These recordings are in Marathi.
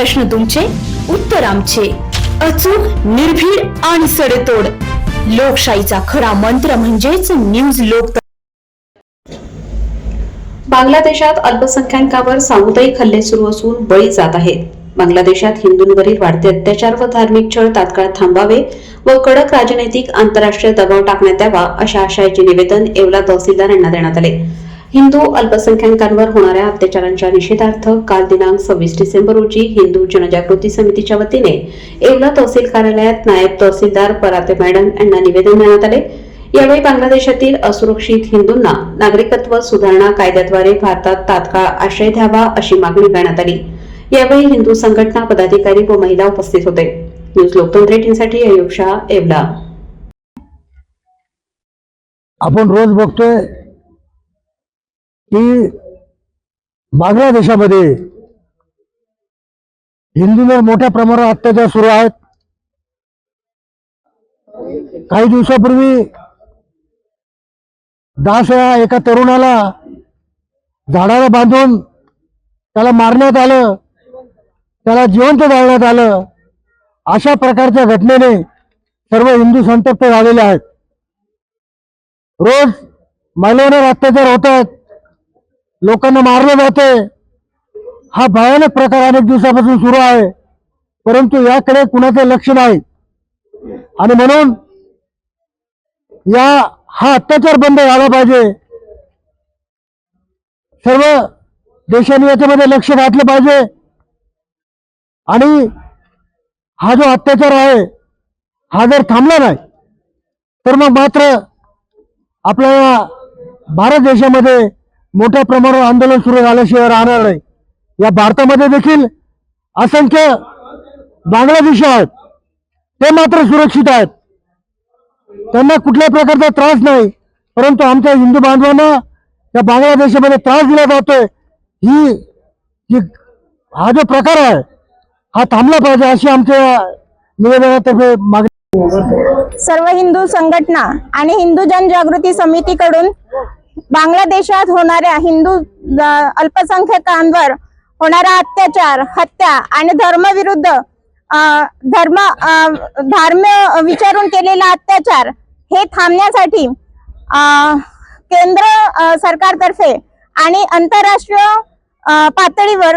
प्रश्न तुमचे उत्तर आमचे. अचूक निर्भीड आणि सडेतोड. लोकशाहीचा खरा मंत्र म्हणजेच न्यूज लोक बांगलादेशात अल्पसंख्याकांवर सामुदायिक हल्ले सुरू असून बळी जात आहेत. बांगलादेशात हिंदूंवरील वाढते अत्याचार व धार्मिक छळ तात्काळ थांबावे व कडक राजनैतिक आंतरराष्ट्रीय दबाव टाकण्यात यावा अशा आशयाचे निवेदन येवला तहसीलदार यांना देण्यात आले. हिंदू अल्पसंख्याकांवर होणाऱ्या अत्याचारांच्या निषेधार्थ काल दिनांक सव्वीस डिसेंबर रोजी हिंदू जनजागृती समितीच्या वतीने येवला तहसील कार्यालयात नायब तहसीलदार पराते मॅडम यांना निवेदन देण्यात आले. यावेळी बांगलादेशातील असुरक्षित हिंदूंना नागरिकत्व सुधारणा कायद्याद्वारे भारतात तात्काळ आश्रय द्यावा अशी मागणी करण्यात आली. यावेळी हिंदू संघटना पदाधिकारी व महिला उपस्थित होते. न्यूज लोकतंत्र एटीनसाठी अयुब शाह येवला आपण रोज बघतोय की बांगलादेशामध्ये हिंदूंवर मोठ्या प्रमाणावर अत्याचार सुरू आहेत. काही दिवसापूर्वी दास या एका तरुणाला झाडाला बांधून त्याला मारण्यात आलं त्याला जिवंत जाळण्यात आलं. अशा प्रकारच्या घटनेने सर्व हिंदू संतप्त झालेले आहेत. रोज महिलांवर अत्याचार होत आहेत. लोकांना मारलं जाते हा भयानक प्रकार अनेक दिवसापासून सुरू आहे. परंतु याकडे कुणाचं लक्ष नाही. आणि म्हणून या हा अत्याचार बंद झाला पाहिजे. सर्व देशांनी याच्यामध्ये लक्ष घातलं पाहिजे. आणि हा जो अत्याचार आहे हा जर थांबला नाही तर मग मात्र आपल्या भारत देशामध्ये मोठ्या प्रमाणावर आंदोलन सुरू झाल्याशिवाय राहणार नाही. या भारतामध्ये देखील असंख्य बांगलादेशी आहेत. ते मात्र सुरक्षित आहेत. त्यांना कुठल्या प्रकारचा त्रास नाही परंतु आमच्या हिंदू बांधवांना या बांगलादेशामध्ये त्रास दिला जातोय. ही ही हा जो प्रकार आहे हा थांबला पाहिजे अशी आमच्या निवेदनातर्फे मागणी सर्व हिंदू संघटना आणि हिंदू जनजागृती समितीकडून बांगलादेशात होणाऱ्या हिंदू अल्पसंख्याकांवर होणारा अत्याचार हत्या आणि धर्मविरुद्ध धर्म अ, धर्म विचारून केलेला अत्याचार हे थांबण्यासाठी केंद्र सरकारतर्फे आणि आंतरराष्ट्रीय पातळीवर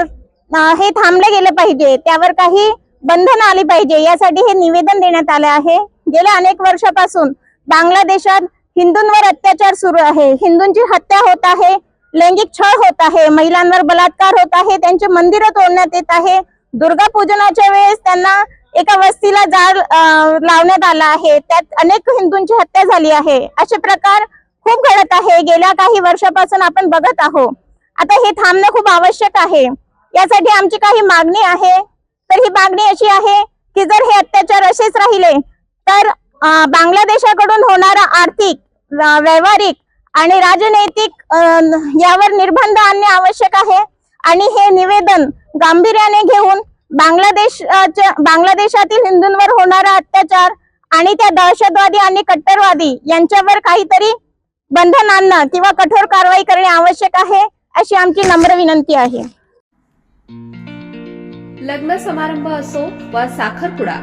हे थांबले गेले पाहिजे. त्यावर काही बंधन आली पाहिजे. यासाठी हे निवेदन देण्यात आले आहे. गेल्या अनेक वर्षापासून बांगलादेशात हिंदूंवर अत्याचार सुरू आहे. हिंदूंची हत्या होत आहे लैंगिक छळ होत आहे महिलांवर बलात्कार होत आहे त्यांचे मंदिरं तोडण्यात येत आहे. दुर्गा पूजनाच्या वेळेस त्यांना एका वस्तीला जाळ लावण्यात आला आहे. त्यात अनेक हिंदूंची हत्या झाली आहे. असे प्रकार खूप घडत आहे. गेल्या काही वर्षापासून आपण बघत आहोत. आता हे थांबणं खूप आवश्यक आहे. यासाठी आमची काही मागणी आहे. तर ही मागणी अशी आहे की जर हे अत्याचार असेच राहिले तर बांगलादेशाकडून होणारा आर्थिक व्यावहारिक आणि राजनैतिक यावर निर्बंध आणणे आवश्यक आहे. आणि हे निवेदन गांभीर्याने घेऊन बांगलादेश बांगलादेशातील हिंदूंवर होणारा अत्याचार आणि त्या दहशतवादी आणि कट्टरवादी यांच्यावर काहीतरी बंधन आणणं किंवा कठोर कारवाई करणे आवश्यक आहे अशी आमची नम्र विनंती आहे. लग्न समारंभ असो वा साखरपुडा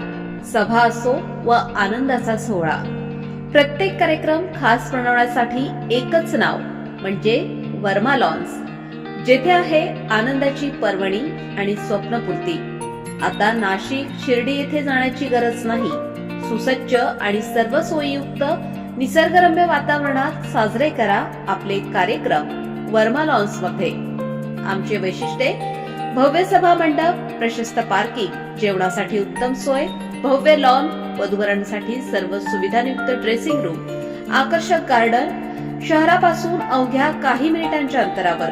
सभा असो व आनंदाचा सोहळा. प्रत्येक कार्यक्रम खास बनवण्यासाठी एकच नाव म्हणजे वर्मा लॉन्स जेथे आहे आनंदाची पर्वणी आणि स्वप्नपूर्ती. आता नाशिक शिर्डी येथे जाण्याची गरज नाही. सुसज्ज आणि सर्व सोयीयुक्त निसर्गरम्य वातावरणात साजरे करा आपले कार्यक्रम वर्मा लॉन्समध्ये आमचे वैशिष्ट्ये भव्य सभा मंडप प्रशस्त पार्किंग जेवणासाठी उत्तम सोय भव्य लॉन वधूवरांसाठी सर्व सुविधायुक्त ड्रेसिंग रूम आकर्षक गार्डन शहरापासून अवघ्या काही मिनिटांच्या अंतरावर.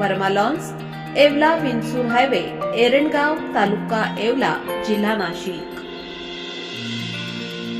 वर्मा लॉन्स एवला विंचूर हायवे एरणगाव तालुका एवला जिल्हा नाशिक.